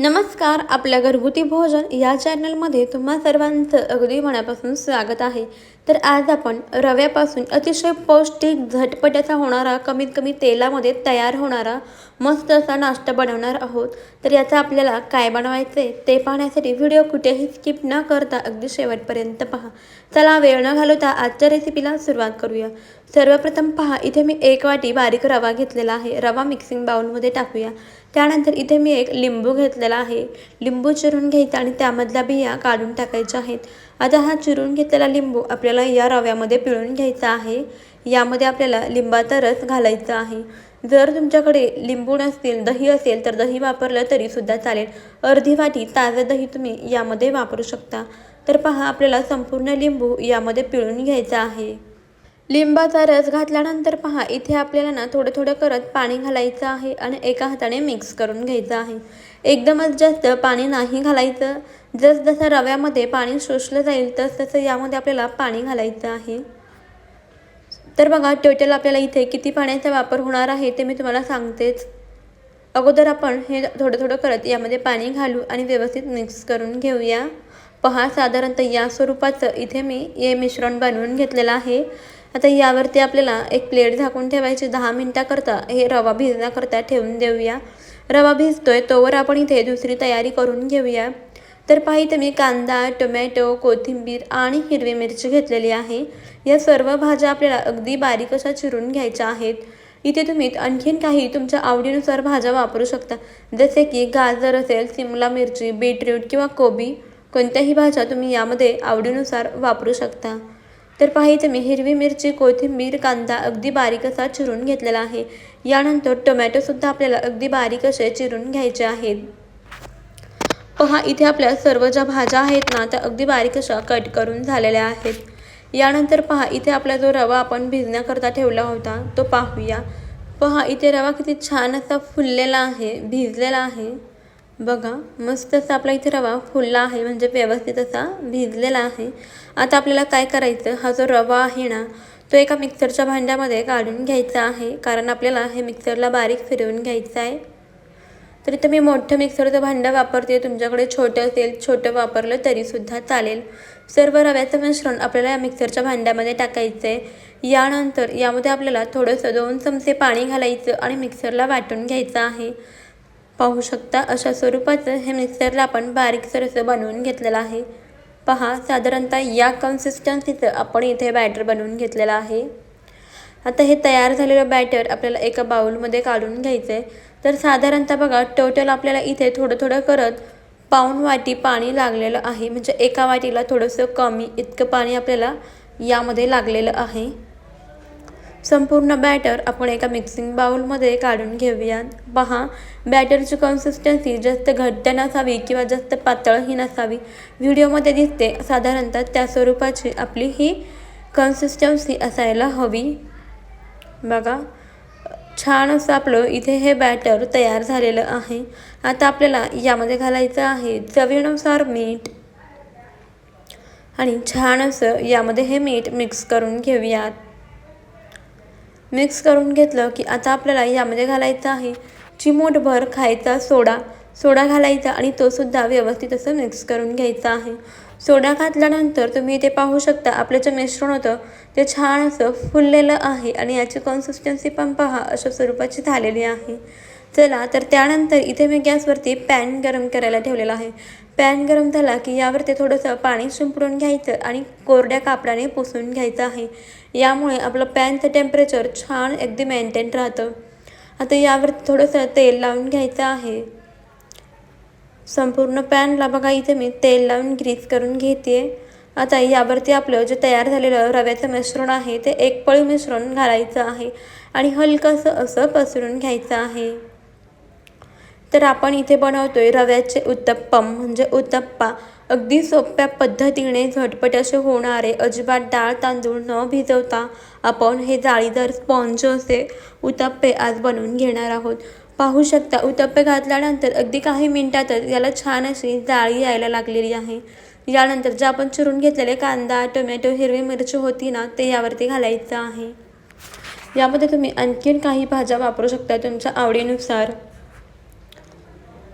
नमस्कार आपल्या घरगुती भोजन या चॅनलमध्ये तुम्हा सर्वांचं अगदी मनापासून स्वागत आहे. तर आज आपण रव्यापासून अतिशय पौष्टिक झटपट असा होणारा कमीत कमी तेलामध्ये तयार होणारा मस्त असा नाश्ता बनवणार आहोत. तर याचा आपल्याला काय बनवायचे ते पाहण्यासाठी व्हिडिओ कुठेही स्किप न करता अगदी शेवटपर्यंत पहा. चला वेळ न घालवता आजच्या रेसिपीला सुरुवात करूया. सर्वप्रथम पहा इथे मी एक वाटी बारीक रवा घेतलेला आहे. रवा मिक्सिंग बाउलमध्ये टाकूया. त्यानंतर इथे मी एक लिंबू घेतलेला आहे. लिंबू चिरून घ्यायचा आणि त्यामधल्या बिया काढून टाकायच्या आहेत. आता हा चिरून घेतलेला लिंबू आपल्याला या रव्यामध्ये पिळून घ्यायचा आहे. यामध्ये आपल्याला लिंबाचा रस घालायचा आहे. जर तुमच्याकडे लिंबू नसतील दही असेल तर दही वापरलं तरीसुद्धा चालेल. अर्धी वाटी ताजं दही तुम्ही यामध्ये वापरू शकता. तर पहा आपल्याला संपूर्ण लिंबू यामध्ये पिळून घ्यायचा आहे. लिंबाचा रस घातल्यानंतर पहा इथे आपल्याला ना थोडं थोडं करत पाणी घालायचं आहे आणि एका हाताने मिक्स करून घ्यायचं आहे. एकदमच जास्त पाणी नाही घालायचं. जसजसं रव्यामध्ये पाणी शोषलं जाईल तस तसं यामध्ये आपल्याला पाणी घालायचं आहे. तर बघा टोटल आपल्याला इथे किती पाण्याचा वापर होणार आहे ते मी तुम्हाला सांगतेच. अगोदर आपण हे थोडं थोडं करत यामध्ये पाणी घालू आणि व्यवस्थित मिक्स करून घेऊया. पहा साधारणतः या स्वरूपाचं इथे मी हे मिश्रण बनवून घेतलेलं आहे. आता यावरती आपल्याला एक प्लेट झाकून ठेवायची दहा मिनटाकरता हे रवा भिजण्याकरता ठेवून देऊया. रवा भिजतोय तोवर आपण इथे दुसरी तयारी करून घेऊया. तर पाहिजे मी कांदा टोमॅटो कोथिंबीर आणि हिरवी मिरची घेतलेली आहे. या सर्व भाज्या आपल्याला अगदी बारीक अशा चिरून घ्यायच्या आहेत. इथे तुम्ही आणखीन काही तुमच्या आवडीनुसार भाज्या वापरू शकता. जसे की गाजर असेल सिमला मिरची बीटरूट किंवा कोबी कोणत्याही भाज्या तुम्ही यामध्ये आवडीनुसार वापरू शकता. तर पहा इथे मी हिरवी मिरची कोथिंबीर कांदा अगदी बारीक असा चिरून घेतलेला आहे. यानंतर टोमॅटोसुद्धा आपल्याला अगदी बारीक असे चिरून घ्यायचे आहेत. पहा इथे आपल्या सर्व ज्या भाज्या आहेत ना त्या अगदी बारीक अशा कट करून झालेल्या आहेत. यानंतर पहा इथे आपला जो रवा आपण भिजण्याकरता ठेवला होता तो पाहूया. पहा इथे रवा किती छान असा फुललेला आहे भिजलेला आहे. बघा मस्त असा आपला इथे रवा फुलला आहे म्हणजे व्यवस्थित असा भिजलेला आहे. आता आपल्याला काय करायचं? हा जो रवा आहे ना तो एका मिक्सरच्या भांड्यामध्ये काढून घ्यायचा आहे कारण आपल्याला हे मिक्सरला बारीक फिरवून घ्यायचं आहे. तर इथं मी मोठं मिक्सरचं भांडं वापरते तुमच्याकडे छोटं असेल छोटं वापरलं तरीसुद्धा चालेल. सर्व रव्याचं मिश्रण आपल्याला या मिक्सरच्या भांड्यामध्ये टाकायचं आहे यानंतर यामध्ये आपल्याला थोडंसं दोन चमचे पाणी घालायचं आणि मिक्सरला वाटून घ्यायचं आहे. पाहू शकता अशा स्वरूपाचं हे मिक्सरला आपण बारीकसर असं बनवून घेतलेलं आहे. पहा साधारणतः या कन्सिस्टन्सीचं आपण इथे बॅटर बनवून घेतलेलं आहे. आता हे तयार झालेलं बॅटर आपल्याला एका बाउलमध्ये काढून घ्यायचं आहे तर साधारणतः बघा टोटल आपल्याला इथे थोडं थोडं करत पाऊण वाटी पाणी लागलेलं आहे. म्हणजे एका वाटीला थोडंसं कमी इतकं पाणी आपल्याला यामध्ये लागलेलं आहे. संपूर्ण बॅटर आपण एका मिक्सिंग बाउलमध्ये काढून घेऊयात. पहा बॅटरची कन्सिस्टन्सी जास्त घट्ट नसावी किंवा जास्त पातळही नसावी. व्हिडिओमध्ये दिसते साधारणतः त्या स्वरूपाची आपली ही कन्सिस्टन्सी असायला हवी. बघा छान असं आपलं इथे हे बॅटर तयार झालेलं आहे. आता आपल्याला यामध्ये घालायचं आहे चवीनुसार मीठ. आणि छान असं यामध्ये हे मीठ मिक्स करून घेऊयात. मिक्स करून घेतलं की आता आपल्याला यामध्ये घालायचं आहे. चिमूटभर खायचा सोडा. सोडा घालायचा आणि तो सुद्धा व्यवस्थित असं मिक्स करून घ्यायचा आहे. सोडा घातल्यानंतर तुम्ही इथे पाहू शकता आपलं जे मिश्रण होतं. ते छान असं फुललेलं आहे आणि याची कन्सिस्टन्सी पण पहा अशा स्वरूपाची झालेली आहे. चला तर त्यानंतर इथे मी गॅसवरती पॅन गरम करायला ठेवलेला आहे. पॅन गरम झाला की यावरती थोडंसं पाणी शिंपडून घ्यायचं आणि कोरड्या कापडाने पुसून घ्यायचं आहे. यामुळे आपलं पॅनचं टेम्परेचर छान अगदी मेंटेन राहतं. आता यावरती थोडंसं तेल लावून घ्यायचं आहे. संपूर्ण पॅनला बघा इथे मी तेल लावून ग्रीस करून घेते. आता यावरती आपलं जे तयार झालेलं रव्याचं मिश्रण आहे ते एक पळी मिश्रण घालायचं आहे आणि हलकंसं असं पसरून घ्यायचं आहे. तर आपण इथे बनवतोय रव्याचे उत्तप्पम म्हणजे उत्तप्पा. अगदी सोप्या पद्धतीने झटपट असे होणारे अजिबात डाळ तांदूळ न भिजवता आपण हे जाळीदार स्पॉन्ज असे उत्तप्पे आज बनवून घेणार आहोत. पाहू शकता उत्तप्पे घातल्यानंतर अगदी काही मिनटातच याला छान अशी जाळी यायला लागलेली आहे. यानंतर जे आपण चिरून घेतलेले कांदा टोमॅटो हिरवी मिरची होती ना ते यावरती घालायचं आहे. यामध्ये तुम्ही आणखीन काही भाज्या वापरू शकता तुमच्या आवडीनुसार.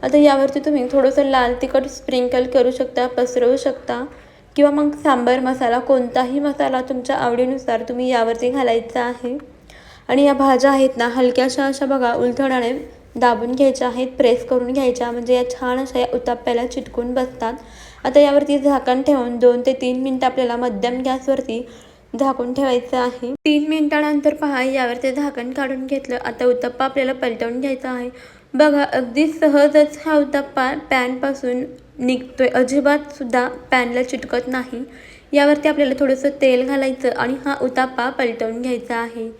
आता यावरती तुम्ही थोडंसं लाल तिखट स्प्रिंकल करू शकता पसरवू शकता. किंवा मग सांबार मसाला कोणताही मसाला तुमच्या आवडीनुसार तुम्ही यावरती घालायचा आहे. आणि या भाज्या आहेत ना हलक्याशा अशा बघा उलथडाने दाबून घ्यायच्या आहेत प्रेस करून घ्यायच्या म्हणजे या छान अशा या उताप्याला चिटकून बसतात. आता यावरती झाकण ठेवून दोन ते तीन मिनटं आपल्याला मध्यम गॅसवरती झाकून ठेवायचं आहे. तीन मिनिटानंतर पहा यावरती झाकण काढून घेतलं. आता उत्तप्पा आपल्याला पलटवून घ्यायचा आहे. बघा अगदी सहजच हा उत्तप्पा पॅनपासून निघतो आहे अजिबातसुद्धा पॅनला चिटकत नाही. यावरती आपल्याला थोडंसं तेल घालायचं आणि हा उताप्पा पलटवून घ्यायचा आहे.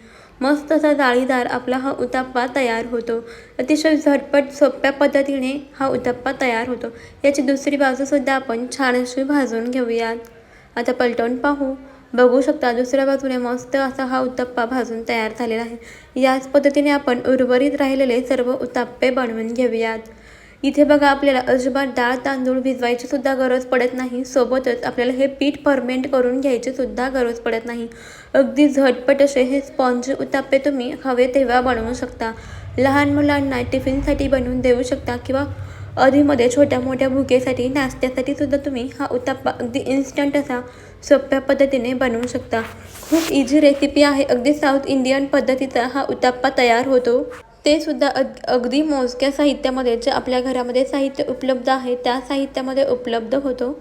मस्त असा जाळीदार आपला हा उताप्पा तयार होतो. अतिशय झटपट सोप्या पद्धतीने हा उताप्पा तयार होतो. याची दुसरी बाजूसुद्धा आपण छान अशी भाजून घेऊयात. आता पलटवून पाहू. बघू शकता दुसऱ्या बाजूने मस्त असा हा उत्तप्पा भाजून तयार झालेला आहे. याच पद्धतीने आपण उर्वरित राहिलेले सर्व उत्ताप्पे बनवून घेऊयात. इथे बघा आपल्याला अजिबात डाळ तांदूळ भिजवायची सुद्धा गरज पडत नाही. सोबतच आपल्याला हे पीठ फर्मेंट करून घ्यायची सुद्धा गरज पडत नाही. अगदी झटपट असे हे स्पॉन्ज उत्ताप्पे तुम्ही हवे तेव्हा बनवू शकता. लहान मुलांना टिफिनसाठी बनवून देऊ शकता किंवा अधीमध्ये छोट्या मोठ्या भुकेसाठी नाश्त्यासाठी सुद्धा तुम्ही हा उत्ताप्पा अगदी इन्स्टंट असा सोप्या पद्धतीने बनवू शकता. खूप इझी रेसिपी आहे. अगदी साऊथ इंडियन पद्धतीचा हा उताप्पा तयार होतो. ते सुद्धा अग अगदी मोजक्या साहित्यामध्ये जे आपल्या घरामध्ये साहित्य उपलब्ध आहे त्या साहित्यामध्ये उपलब्ध होतो.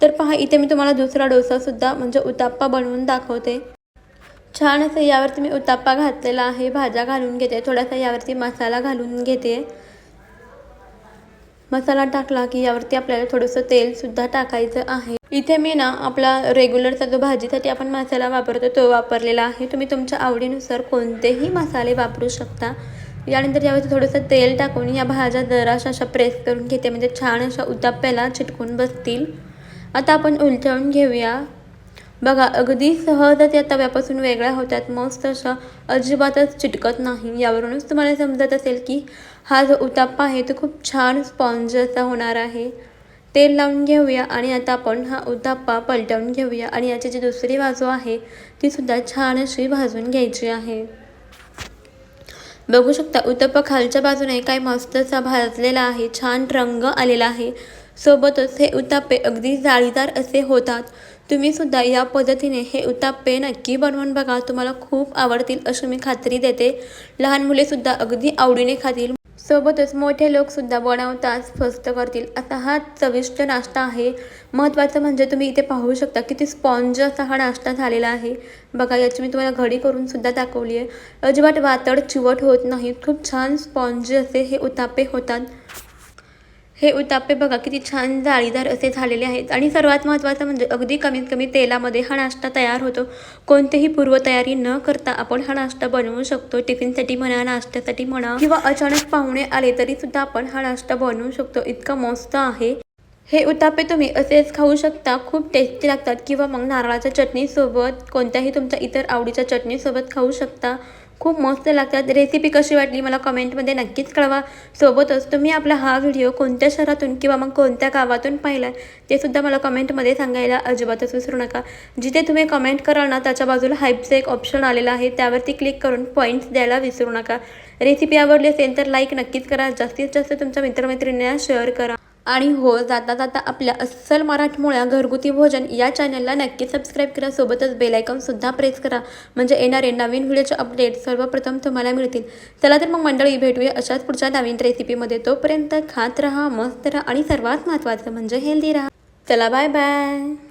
तर पहा इथे मी तुम्हाला दुसरा डोसासुद्धा म्हणजे उताप्पा बनवून दाखवते. छान असं यावरती मी उताप्पा घातलेला आहे. भाज्या घालून घेते. थोडासा यावरती मसाला घालून घेते. मसाला टाकला की यावरती आपल्याला थोडंसं तेलसुद्धा टाकायचं आहे. इथे मी ना आपला रेग्युलरचा जो भाजीसाठी आपण मसाला वापरतो तो वापरलेला आहे. तुम्ही तुमच्या आवडीनुसार कोणतेही मसाले वापरू शकता. यानंतर यावरती थोडंसं तेल टाकून या भाज्या जराशा अशा प्रेस करून घेते. म्हणजे छान अशा उताप्याला चिटकून बसतील. आता आपण उलटवून घेऊया. बघा अगदी सहजच या तव्यापासून वेगळ्या होतात. मस्त अशा अजिबातच चिटकत नाही. यावरूनच तुम्हाला समजत असेल की हा जो उताप्पा आहे तो खूप छान स्पॉन्ज असा होणार आहे. तेल लावून घेऊया आणि आता आपण हा उताप्पा पलटवून घेऊया आणि याची जी दुसरी बाजू आहे ती सुद्धा छान अशी भाजून घ्यायची आहे. बघू शकता उतप्पा खालच्या बाजूने काय मस्त असा भाजलेला आहे छान रंग आलेला आहे. सोबतच हे उताप्पे अगदी जाळीदार असे होतात. तुम्ही सुद्धा या पद्धतीने हे उत्ताप्पे नक्की बनवून बघा. तुम्हाला खूप आवडतील अशी मी खात्री देते. लहान मुलेसुद्धा अगदी आवडीने खातील. सोबतच मोठे लोकसुद्धा बनवताच फस्त करतील. असा हा चविष्ट नाश्ता आहे. महत्त्वाचं म्हणजे तुम्ही इथे पाहू शकता किती स्पॉन्ज असा हा नाश्ता झालेला आहे. बघा याची मी तुम्हाला घडी करून सुद्धा दाखवली आहे अजिबात वातड चिवट होत नाही. खूप छान स्पॉन्ज असे हे उतापे होतात. हे उतापे बघा किती छान जाळीदार असे झालेले आहेत. आणि सर्वात महत्त्वाचं म्हणजे अगदी कमीत कमी तेलामध्ये हा नाश्ता तयार होतो. कोणतेही पूर्वतयारी न करता आपण हा नाश्ता बनवू शकतो. टिफिनसाठी म्हणा नाश्त्यासाठी म्हणा किंवा अचानक पाहुणे आले तरी सुद्धा आपण हा नाश्ता बनवू शकतो. इतका मस्त आहे. हे उतापे तुम्ही असेच खाऊ शकता. खूप टेस्टी लागतात. किंवा मग नारळाच्या चटणीसोबत कोणत्याही तुमच्या इतर आवडीच्या चटणीसोबत खाऊ शकता. खूप मस्त लागतात. रेसिपी कशी वाटली मला कमेंटमध्ये नक्कीच कळवा. सोबतच तुम्ही आपला हा व्हिडिओ कोणत्या शहरातून किंवा मग कोणत्या गावातून पाहिला ते सुद्धा मला कमेंटमध्ये सांगायला अजिबातच विसरू नका. जिथे तुम्ही कमेंट कराल ना त्याच्या बाजूला हाईपचं एक ऑप्शन आलेलं आहे. त्यावरती क्लिक करून पॉईंट्स द्यायला विसरू नका. रेसिपी आवडली असेल तर लाईक नक्कीच करा. जास्तीत जास्त तुमच्या मित्रमैत्रिणींना शेअर करा. आणि हो जाता जाता आपल्या अस्सल मराठमोळ्या घरगुती भोजन या चॅनलला नक्की सबस्क्राईब करा. सोबतच बेलायकॉनसुद्धा प्रेस करा. म्हणजे येणारे नवीन व्हिडिओचे अपडेट सर्वप्रथम तुम्हाला मिळतील. चला तर मग मंडळी भेटूया अशाच पुढच्या नवीन रेसिपीमध्ये तोपर्यंत खात राहा मस्त राहा आणि सर्वात महत्त्वाचं म्हणजे हेल्दी राहा. चला बाय बाय